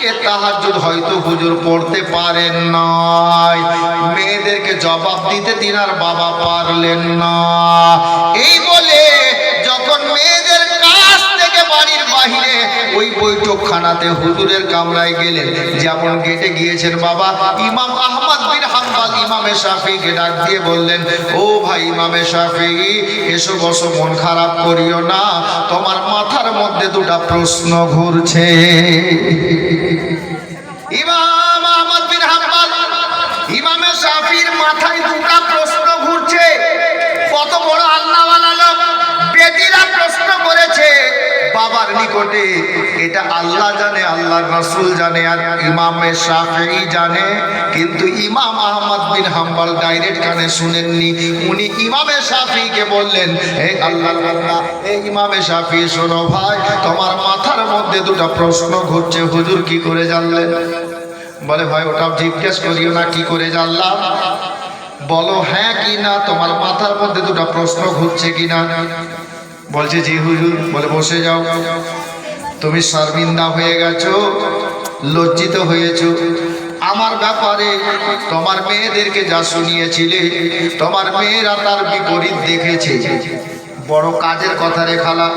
আজকে তাহাজুদ হয়তো হুজুর পড়তে পারেন নাই। মেয়েদেরকে জবাব দিতে তিনার বাবা পারলেন না। এই বলে যখন মেয়েদের কাছ থেকে বাড়ির বাহিরে ওই বৈঠকখানাতে হুজুরের কামরায় গেলেন, যেমন গেটে গিয়েছেন বাবা, ইমাম আহমদ ইমামে শাফিকে ডাক দিয়ে বললেন, ও ভাই ইমামে শাফি, এসো বসো, মন খারাপ করিও না, তোমার মাথার মধ্যে দুটা প্রশ্ন ঘুরছে। ইমাম আহমদ বিন হাম্বাল, ইমামে শাফির মাথায় দুটা বাবার নিকটে। এটা আল্লাহ জানে আল্লাহ রাসূল জানে, আর ইমামে শাফিঈ জানে। কিন্তু ইমাম আহমদ বিন হাম্বাল ডাইরেক্ট কানে শুনেননি। উনি ইমামে শাফিকে বললেন, হে আল্লাহ আল্লাহ হে ইমামে শাফি শোনো ভাই, তোমার মাথার মধ্যে দুটো প্রশ্ন ঘটছে হুজুর কি করে জানলেন? বলে, ভাই ওটাও জিজ্ঞেস করিও না, কি করে জানলাম? বলো হ্যাঁ কি না, তোমার মাথার মধ্যে দুটা প্রশ্ন ঘুরছে কি না? বলছে, জি হুজুর। বলে, বসে যাও। তুমি শর্মিন্দা হয়ে গেছো, লজ্জিত হয়েছো। আমার ব্যাপারে তোমার মেয়েদেরকে যা শুনিয়েছিলে, তোমার মেয়েরা তার বিপরীত দেখেছে। বড় কাজের কথা রে খালা।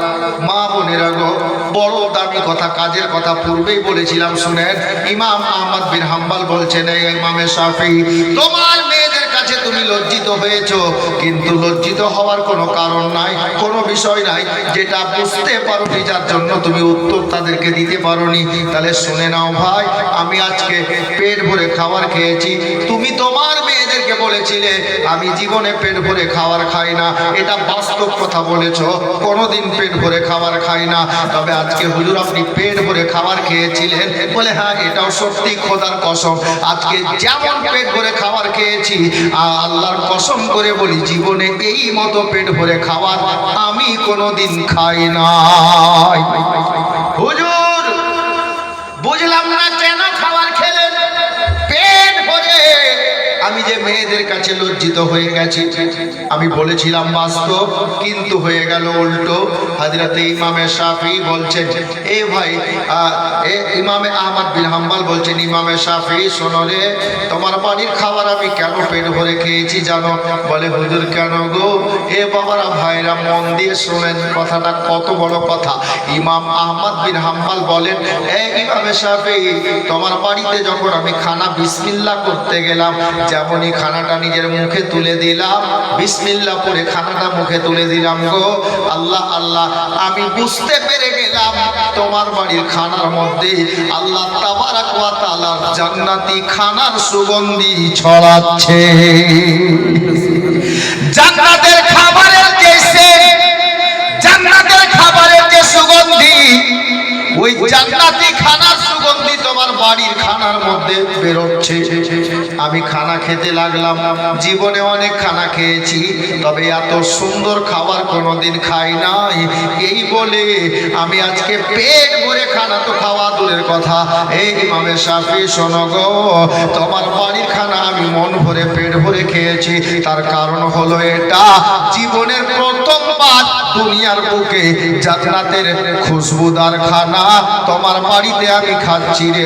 মা বোনেরা গো, বড় দামি কথা, কাজের কথা পূর্বেই বলেছিলাম, শুনেন। ইমাম আহমদ বিন হাম্বাল বলছেন এই ইমামে শাফি, তোমার মেয়েদের কাছে তুমি লজ্জিত হয়েছ, কিন্তু লজ্জিত হওয়ার কোনো কারণ নাই, কোনো বিষয় নাই। যেটা বুঝতে পারো যার জন্য তুমি উত্তর তাদেরকে দিতে পারোনি। তাহলে শুনে নাও ভাই, আমি আজকে পেট ভরে খাবার খেয়েছি। তুমি তোমার মেয়েদেরকে বলেছিলে, আমি জীবনে পেট ভরে খাবার খাই না। এটা বাস্তব কথা বলেছ। কোনোদিন পেট ভরে খাবার খাই না। তবে আজকে হুজুর আপনি পেট ভরে খাবার খেয়েছিলেন। বলে হ্যাঁ এটাও সত্যি খোদার কসম। আজকে যেমন পেট ভরে খাবার খেয়েছি আল্লাহর কসম করে বলি, জীবনে এই মতো পেট ভরে খাবার আমি কোনোদিন খাই নাই। যে মেয়েদের কাছে লজ্জিত হয়ে গেছি, আমি বলেছিলাম, বাস্তব কিন্তু হয়ে গেল উল্টো। হাজরাতে ইমামে শাফি বলছেন, এ ভাই এ ইমামে আহমদ বিন হাম্বাল বলছেন, ইমামে শাফি, শোনো তোমার বাড়ির খাবার আমি কেন পেট ভরে খেয়েছি জানো? বলে, হুজুর, কেন গো? এ বাবারা ভাইরা মন দিয়ে শোনেন, কথাটা কত বড় কথা। ইমাম আহমদ বিন হাম্বাল বলেন, এ ইমামে শাফি, তোমার বাড়িতে যখন আমি খানা বিসমিল্লাহ করতে গেলাম যেমনই খানাটা নিজের মুখে তুলে দিলাম। বিসমিল্লাহ পরে খানাটা মুখে তুলে দিলাম গো। আল্লাহ আল্লাহ, আমি বুঝতে পেরে গেলাম তোমার বাড়ির খানার মধ্যে আল্লাহ জান্নাতি খানার সুগন্ধি ছড়াচ্ছে। জান্নাতের খাবারের যে জান্নাতের খাবারের যে সুগন্ধি, ওই জান্নাতি খানার সুগন্ধি তোমার বাড়ির খানার মধ্যে বেরোচ্ছে। আমি খানা খেতে লাগলাম। জীবনে অনেক খানা খেয়েছি, তবে এত সুন্দর খাবার কোনোদিন খাই নাই। এই বলে আমি আজকে পেট ভরে খানা তো খাওয়া দূরের কথা। এই ইমামের সাফি গো, তোমার বাড়ির খানা আমি মন ভরে পেট ভরে খেয়েছি। তার কারণ হলো এটা, জীবনের প্রথমবার দুনিয়ার বুকে জান্নাতের খুশবুদার খানা। তোমার বাড়িতে আমি খাচ্ছি রে।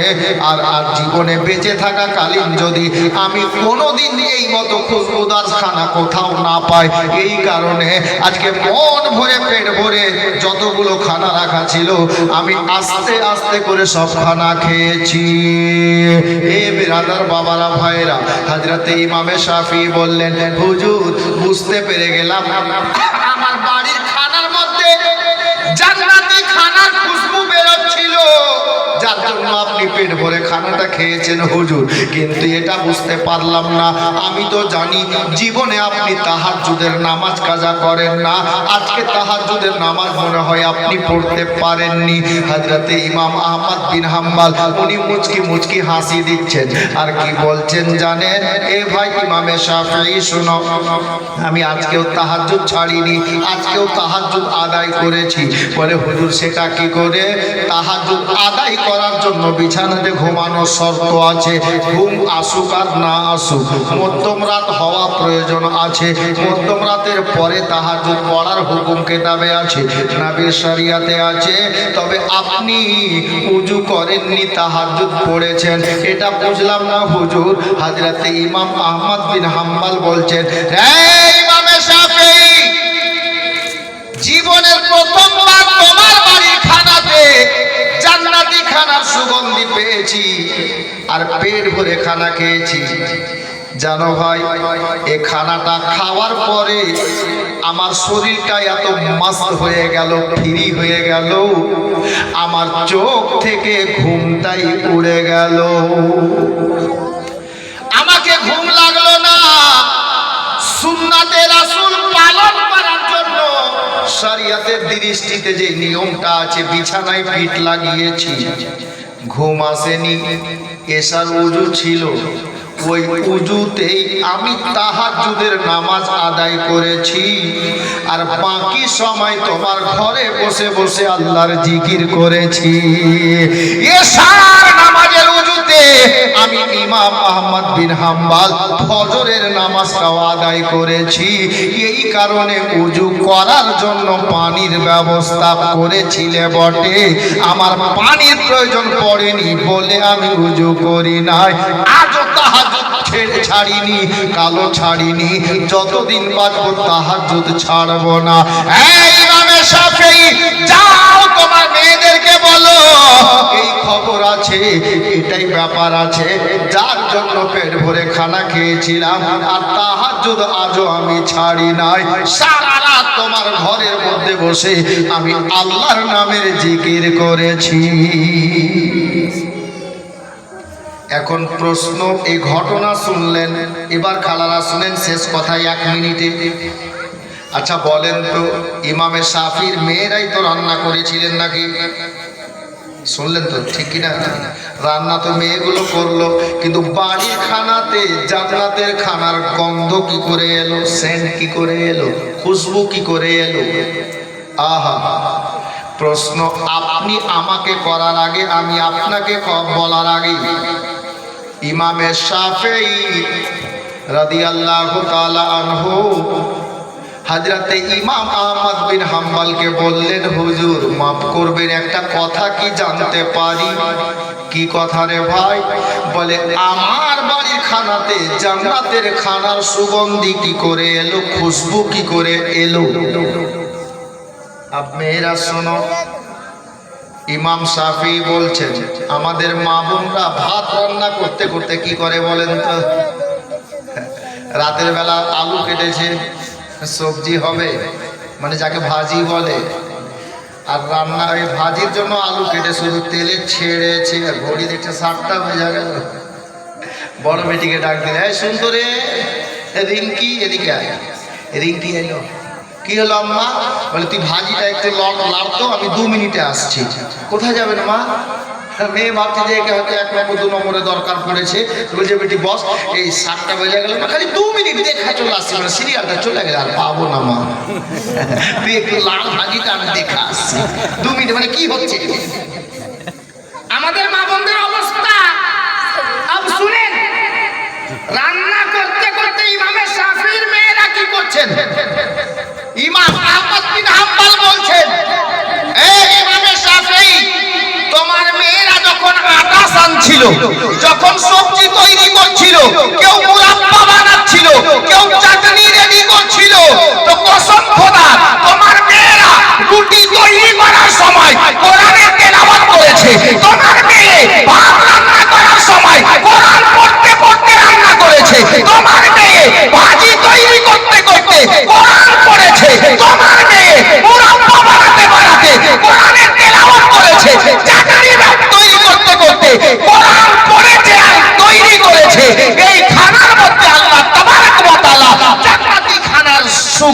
আর আর জীবনে বেঁচে থাকা কালীন যদি আমি কোনোদিন এই মতো খুশবুদার খানা কোথাও না পাই, এই কারণে আজকে মন ভরে পেট ভরে যতগুলো খানা রাখা ছিল, আমি আস্তে আস্তে করে সব খানা খেয়েছি। এ বিরাদার বাবারা ভাইরা হাজরাতে ইমামে শাফি বললেন, হুজুর, বুঝতে পেরে গেলাম। আমার যার জন্য আপনি পেট ভরে খানাটা খেয়েছেন হুজুর। কিন্তু এটা বুঝতে পারলাম না। আমি তো জানি জীবনে আপনি তাহাজ্জুদের নামাজ কাজা করেন না। আজকে তাহাজ্জুদের নামাজ মনে হয় আপনি পড়তে পারেননি। হযরতে ইমাম আহমদ বিন হাম্বাল উনি মুচকি মুচকি হাসি দিচ্ছেন। আর কি বলছেন জানেন? এ ভাই ইমামে শাফিঈ, শুনো। আমি আজকেও তাহাজ্জুদ ছাড়িনি, আজকেও তাহাজ্জুদ আদায় করেছি। বলে হুজুর, সেটা কি করে? তাহাজ্জুদ আদায় করার জন্য বিছানাতে ঘুমানোর শর্ত আছে। ঘুম আসুক আর না আসুক, মধ্যম রাত হওয়া প্রয়োজন আছে। মধ্যম রাতের পরে তাহাজুদ পড়ার হুকুম কেতাবে আছে নাবির শরিয়াতে আছে। তবে আপনি উজু করেননি, তাহাজুদ পড়েছেন। এটা বুঝলাম না হুজুর, হাজরাতে ইমাম আহমদ বিন হাম্বাল বলছেন, "এই পেয়েছি, আর পেট ভরে খানা খেয়েছি। জানো ভাই, এ খানাটা খাওয়ার পরে আমার শরীরটা এত মাস্ত হয়ে গেল, ফ্রি হয়ে গেল। আমার চোখ থেকে ঘুমটাই উড়ে গেল। আমাকে ঘুম লাগল না। সুন্নাতে রাসূল পালন করার জন্য দৃষ্টিতে যে নিয়মটা আছে, বিছানায় পিঠ লাগিয়েছি। ঘুম আসেনি। এসার উজু ছিল। ওই উজুতেই আমি তাহাজুদের নামাজ আদায় করেছি। আর বাকি সময় তোমার ঘরে বসে বসে আল্লাহর জিকির করেছি। এসার নামাজের আমি ইমাম আহমদ বিন হাম্বাল ফজরের নামাজটাও আদায় করেছি। এই কারণে উজু করার জন্য পানির ব্যবস্থা করেছিলে বটে। আমার পানির প্রয়োজন পড়েনি বলে আমি উজু করি নাই। আজও তাহাজ্জুদ ছেড়ে ছাড়িনি, কালো ছাড়িনি। যতদিন বাঁচবো তাহাজ্জুদ ছাড়বো না। এই খেয়েছিলাম আর তাহাজ্জুদ আজও আমি ছাড়ি নাই। সারা রাত তোমার ঘরের মধ্যে বসে আমি আল্লাহর নামের জিকির করেছি। এখন প্রশ্ন, এই ঘটনা শুনলেন, এবার খালারা শুনেন, শেষ কথায় এক মিনিটে। আচ্ছা বলেন তো, ইমামে সাফির মেয়েরাই তো রান্না করেছিলেন নাকি? শুনলেন তো, ঠিক কিনা? রান্না তো মেয়েগুলো করল, কিন্তু বাড়ির খানাতে, জান্নাতের খানার গন্ধ কি করে এলো? সেন্ট কি করে এলো? খুশবু কি করে এলো? আহা, প্রশ্ন, আপনি আমাকে করার আগে, আমি আপনাকে বলার আগে। ইমামে শাফেই রাদিয়াল্লাহু তাআলা আনহু হাজরাতে ইমাম আহমদ বিন হাম্বালকে বললেন, হুজুর, মাফ করবেন, একটা কথা কি জানতে পারি? কি কথা রে ভাই? বলে, আমার বাড়ির খানাতে জান্নাতের খানার সুগন্ধি কি করে এলো, খুশবু কি করে এলো? মেয়েরা শোনো, ইমাম সাফি বলছেন, আমাদের মা বোনরা ভাত রান্না করতে করতে কি করে বলেন তো? রাতের বেলা আলু কেটেছে সবজি হবে মানে যাকে ভাজি বলে। আর রান্না ওই ভাজির জন্য আলু কেটে শুধু তেলে ছেড়েছে আর ঘড়ি দেখছে সাতটা বেজা গেল বড় বেটিকে ডাক দিলে, এই শুনতো রে এ রিঙ্কি, এদিকে আয়। রিঙ্কি এলো। কি হলো আম্মা? বলে, তুই ভাজিটা একটু লড় লাড়তো আমি দু মিনিটে আসছি। কোথায় যাবেন মা? মেয়ে ভাবছে যে একে হয়তো এক নম্বর, দু নম্বরে দরকার পড়েছে। বলছে বেটি বস, এই সাতটা বেজে গেল, না, খালি দু মিনিট দেখা চলে আসছি মানে সিরিয়ালটা চলে গেলে আর পাবো না মা। তুই একটু লাল ভাজিটা আমি দেখা দু মিনিট মানে কি হচ্ছে? আমাদের মা বোনদের অবস্থা। শুনেন, রান্না করতে করতে ইমামে শাফির মেয়েরা কি করছেন? ইমাম আহমদ বিন হাম্বল বলছেন, এই যখন আটা সানছিল, যখন সবজি তৈরি করছিল, কেউ মুরাব্বা বানাচ্ছিল কেউ চাটনি রেডি করছিল, তো কসম খোদা, তোমার মেয়েরা রুটি তৈরি করার সময় কোরআনের তেলাওয়াত করেছে। তোমার মেয়ে ভাত রান্না করার সময় কোরআন পড়তে পড়তে রান্না করেছে। তোমার মেয়ে ভাজি তৈরি করতে করতে কোরআন পড়েছে তোমার মেয়ে মুরাব্বা বানাতে বানাতে কোরআনের তেলাওয়াত করেছে চাটনি ভাত তৈরি করতে করতে কোরআন পড়েছে আর তৈরি করেছে এই খানার মধ্যে আল্লাহ তাবারক ওয়া তাআলা জান্নাতি খানার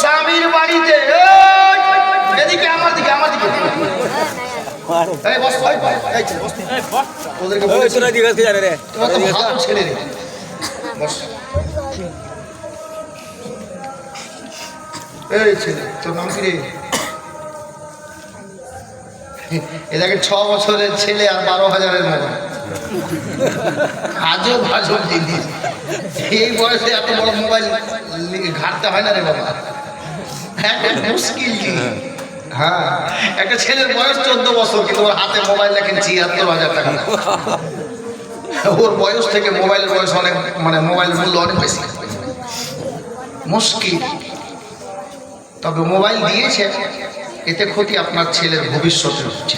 স্বামীর বাড়িতে এদিকে আমার দিকে আমার দিকে। এটাকে ছ বছরের ছেলে আর বারো হাজারের মোবাইল আজব আজব জিনিস এই বয়সে এত বড় মোবাইল ঘাটতে হয় না রে বাবা। মুশকিল। হ্যাঁ। একটা ছেলের বয়স চোদ্দ বছর কিন্তু ওর হাতে মোবাইল দেখেন ছিয়াত্তর হাজার টাকা। ওর বয়স থেকে মোবাইলের বয়স অনেক মানে মোবাইল মূল্য অনেক বেশি। মুশকিল। তবে মোবাইল দিয়েছে এতে ক্ষতি আপনার ছেলের ভবিষ্যতে হচ্ছে।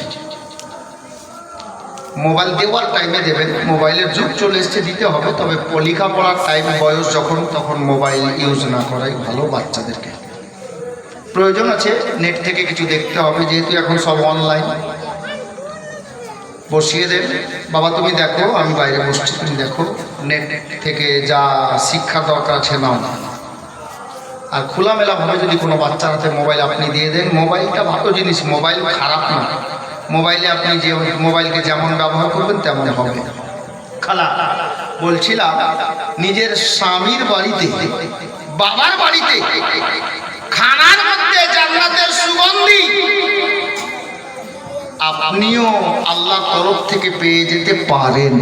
মোবাইল দেওয়ার টাইমে দেবেন মোবাইলের যুগ চলে এসছে দিতে হবে তবে লেখাপড়ার টাইম বয়স যখন তখন মোবাইল ইউজ না করাই ভালো বাচ্চাদেরকে। প্রয়োজন আছে নেট থেকে কিছু দেখতে হবে, যেহেতু এখন সব অনলাইন বসিয়ে দেন বাবা, তুমি দেখো, আমি বাইরে বসছি, তুমি দেখো। নেট থেকে যা শিক্ষা দরকার আছে নাও। আর খোলামেলাভাবে যদি কোনো বাচ্চার হাতে মোবাইল আপনি দিয়ে দেন মোবাইলটা ভালো জিনিস মোবাইল খারাপ না। মোবাইলে আপনি যে মোবাইলকে যেমন ব্যবহার করবেন, তেমন হবে। খালা, বলছিলাম, নিজের স্বামীর বাড়িতে, বাবার বাড়িতে খানার মধ্যে জান্নাতের সুগন্ধি। আপনিও আল্লাহ তরফ থেকে পেয়ে যেতে পারেন।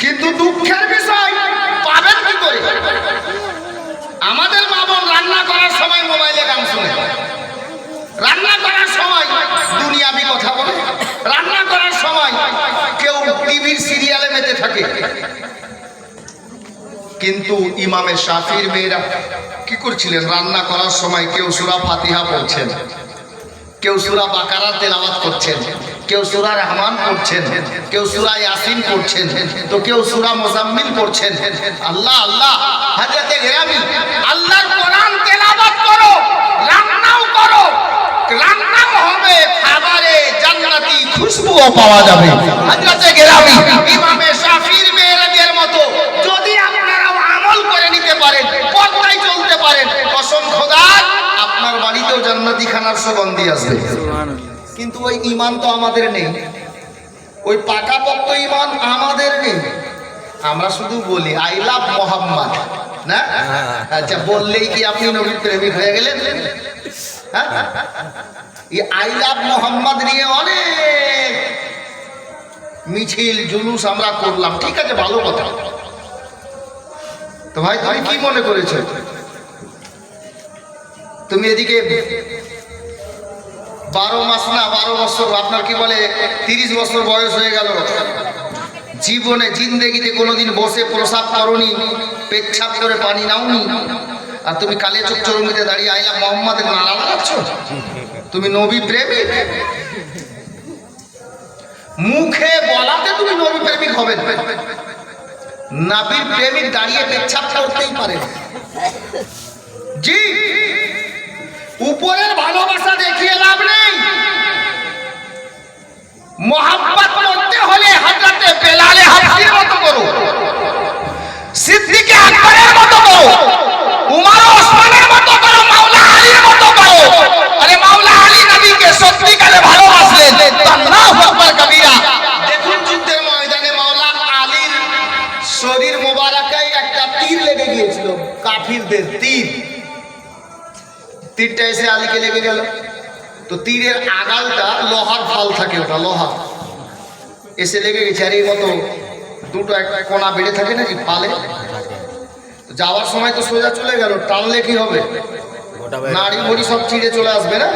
কিন্তু দুঃখের বিষয়, পাবেন কি করে? আমাদের মা বোন রান্না করার সময় মোবাইলে গান শুনে। রান্না করার সময় দুনিয়াবি কথা বলে। রান্না করার সময় কেউ টিভির সিরিয়ালে মেতে থাকে। কিন্তু ইমামের শাফির মেয়েরা কি করছিলেন? রান্না করার সময় কেউ সুরা ফাতিহা পড়ছেন, কেউ সুরা বাকারা তেলাওয়াত করছেন, কেউ সুরা রহমান পড়ছেন, কেউ সুরা ইয়াসিন পড়ছেন, তো কেউ সুরা মোজাম্মিল পড়ছেন। আল্লাহ আল্লাহ হাজরতে গ্রামী, আল্লাহর কোরআন তেলাওয়াত করো, রান্নাও করো, রান্নাও হবে, খাবারে জান্নাতি খুশবুও পাওয়া যাবে। হাজরতে গ্রামী, ইমামে জান্নাতি খানার সুগন্ধি আসবে। কিন্তু ওই ইমান তো আমাদের নেই। ওই পাকাপোক্ত ইমান আমাদের নেই। আমরা শুধু বলি আই লাভ মোহাম্মদ। না? আচ্ছা বললেই কি আপনি নবী প্রেমিক হয়ে গেলেন? হ্যাঁ? আই লাভ মোহাম্মদ নিয়ে অনেক মিছিল জুলুস আমরা করলাম। ঠিক আছে ভালো কথা। তো ভাই তুমি কি মনে করেছ? তুমি এদিকে বারো মাস না, বারো বছর, আপনার কি বলে, তিরিশ বছর বয়স হয়ে গেল। জীবনে, জিন্দেগিতে কোনোদিন বসে প্রসাব করনি, পেচ্ছাপ করে পানি নাওনি। আর তুমি কালে চোখ চরঙ্গিতে দাঁড়িয়ে আইলা মোহাম্মদের নাড়া লাগাচ্ছ? তুমি নবী প্রেমিক? মুখে বলাতে তুমি নবী প্রেমিক হবে নাবির প্রেমিক দাঁড়িয়ে পেচ্ছাপ করতেই পারে। জি। উপরের ভালোবাসা দেখিয়ে লাভ নেই। মোহাম্মত করতে হলে হাজরাতে বেলালে হাফসির মতো করো। সিদ্দিকে আকবরের তীরটা এসে আলীকে লেগে গেল। তো তীরের আগালটা লোহার ফাল থাকে ওটা লোহা এসে লেগে গেছে আর এই মতো দুটো একটা কোনা বেড়ে থাকে নাকি ফালে তো যাওয়ার সময় তো সোজা চলে গেল টানলে কি হবে? নাড়ি ভড়ি সব চিড়ে চলে আসবে না?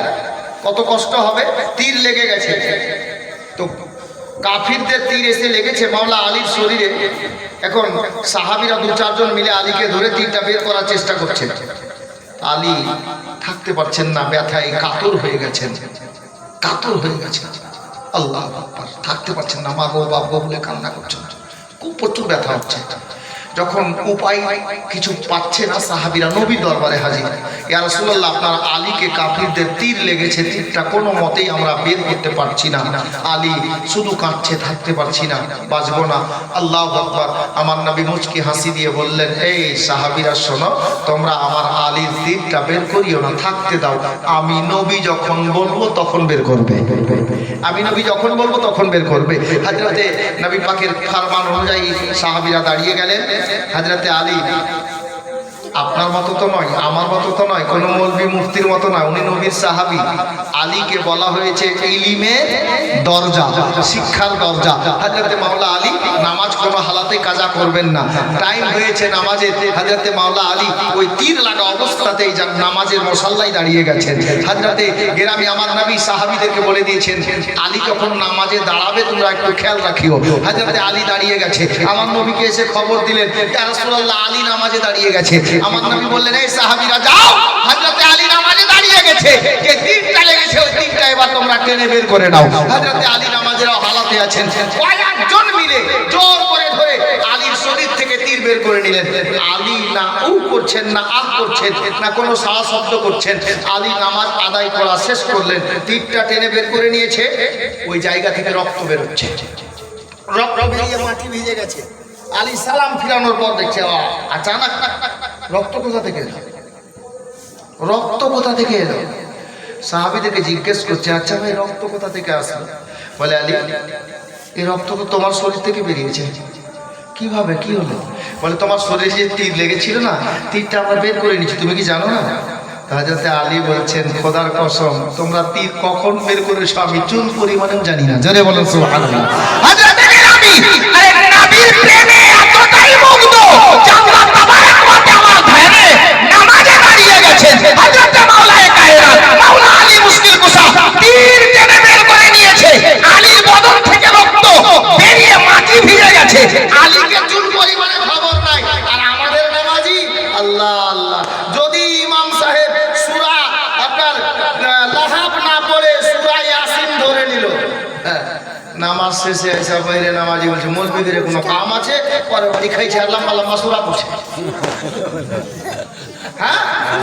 কত কষ্ট হবে? তীর লেগে গেছে। তো কাফিরদের তীর এসে লেগেছে মাওলা আলীর শরীরে। এখন সাহাবিরা দু চারজন মিলে আলীকে ধরে তীরটা বের করার চেষ্টা করছেন। আলী থাকতে পারছেন না, ব্যথায় কাতর হয়ে গেছেন। কাতর হয়ে গেছেন। আল্লাহ থাকতে পারছেন না, মা গো, বাপ গো বলে কান্না করছেন। খুব প্রচুর ব্যথা হচ্ছে। যখন উপায় কিছু পাচ্ছে না, সাহাবিরা নবী দরবারে হাজির। ইয়া রাসূলুল্লাহ, আপনার আলীকে কাফিরদের তীর লেগেছে, তীরটা কোনো মতেই আমরা বের করতে পারছি না। আলী শুধু কাঁদছে, থাকতে পারছি না, বাঁচবো না। আল্লাহ আকবার, আমার নবী মুচকি হাসি দিয়ে বললেন, এই সাহাবিরা, শোনো, তোমরা আমার আলীর তীরটা বের করিও না, থাকতে দাও। আমি নবী যখন বলব, তখন বের করবে। আমি নবী যখন বলব, তখন বের করবে। হাজরাতে নবী পাকের ফারমান অনুযায়ী সাহাবিরা দাঁড়িয়ে গেলেন। হাজরাতে আলী আপনার মতো তো নয়, আমার মতো তো নয়, কোনো মৌলবি মুফতির মতো নয়। উনি নবীর সাহাবি। আলীকে বলা হয়েছে ইলিমের দরজা, শিক্ষার দরজা। হাজরতে মাওলা আলী নামাজ কোনো হালাতে কাজা করবেন না। টাইম হয়েছে নামাজের হাজরতে মাওলা আলী ওই তীর লাগা অবস্থাতেই যান, নামাজের মশাল্লাই দাঁড়িয়ে গেছেন। হাজরতে গেরামি আমার নবী সাহাবিদেরকে বলে দিয়েছেন, আলী যখন নামাজে দাঁড়াবে, তোমরা একটু খেয়াল রাখিও। হাজরতে আলী দাঁড়িয়ে গেছে। আমার নবীকে এসে খবর দিলেন আলী নামাজে দাঁড়িয়ে গেছে। আমার নবী বললেন, এই সাহাবীরা, যাও! হযরতে আলী নামাজে দাঁড়িয়ে গেছে। যে তিনটা লেগেছে, ওই তিনটা এবার তোমরা টেনে বের করে নাও। হযরতে আলী নামাজের হালাতে আছেন। কয়েকজন মিলে জোর করে ধরে আলীর শরীর থেকে তীর বের করে নিলেন। আলী না উ করছেন, না আহ করছেন, না কোনো সাহা শব্দ করছেন। আলী নামাজ আদায় করা শেষ করলেন। তীরটা টেনে বের করে নিয়েছে। ওই জায়গা থেকে রক্ত বেরোচ্ছে। রক্ত বেরিয়ে মাটি ভিজে গেছে। আলী সালাম ফিরানোর পর দেখছে আচানক রক্ত কোথা থেকে এলো? রক্ত কোথা থেকে এলো? সাহাবিদেরকে জিজ্ঞেস করছে আচ্ছা ভাই, রক্ত কোথা থেকে আসলো? বলে, আলী, এই রক্ত তো তোমার শরীর থেকে বেরিয়েছে। কীভাবে, কি হলো? বলে, তোমার শরীরে যে তীর লেগেছিল না, তীরটা আমরা বের করে নিচ্ছি তুমি কি জানো না? হাজরতে আলী বলছেন, খোদার কসম, তোমরা তীর কখন বের করেছ আমি চুল পরিমাণেও জানি না। জোরে বলেন, সুবহানাল্লাহ।